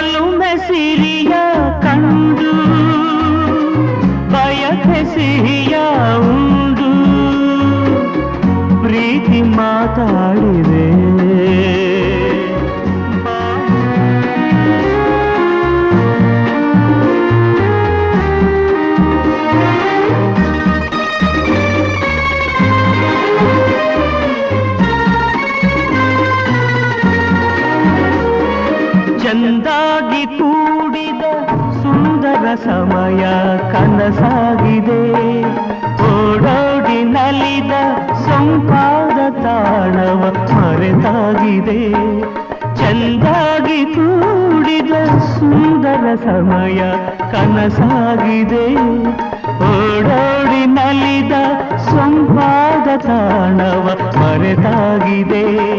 ಒಲುಮೆ ಸಿರಿಯ ಕಂಡು ಬಯಕೆ ಸಿಹಿಯ ಉಂಡು ಪ್ರೀತಿ ಮಾತಾಡಿದೆ ಚಂದಾಗಿ ಕೂಡಿದ ಸುಂದರ ಸಮಯ ಕನಸಾಗಿದೆ. ಓಡೋಡಿ ನಲಿದ ಸಂಪಾದ ತಾಣವ ಮರೆತಾಗಿದೆ. ಚಂದಾಗಿ ಕೂಡಿದ ಸುಂದರ ಸಮಯ ಕನಸಾಗಿದೆ. ಓಡೋಡಿ ನಲಿದ ಸಂಪಾದ ತಾಣವ ಮರೆತಾಗಿದೆ.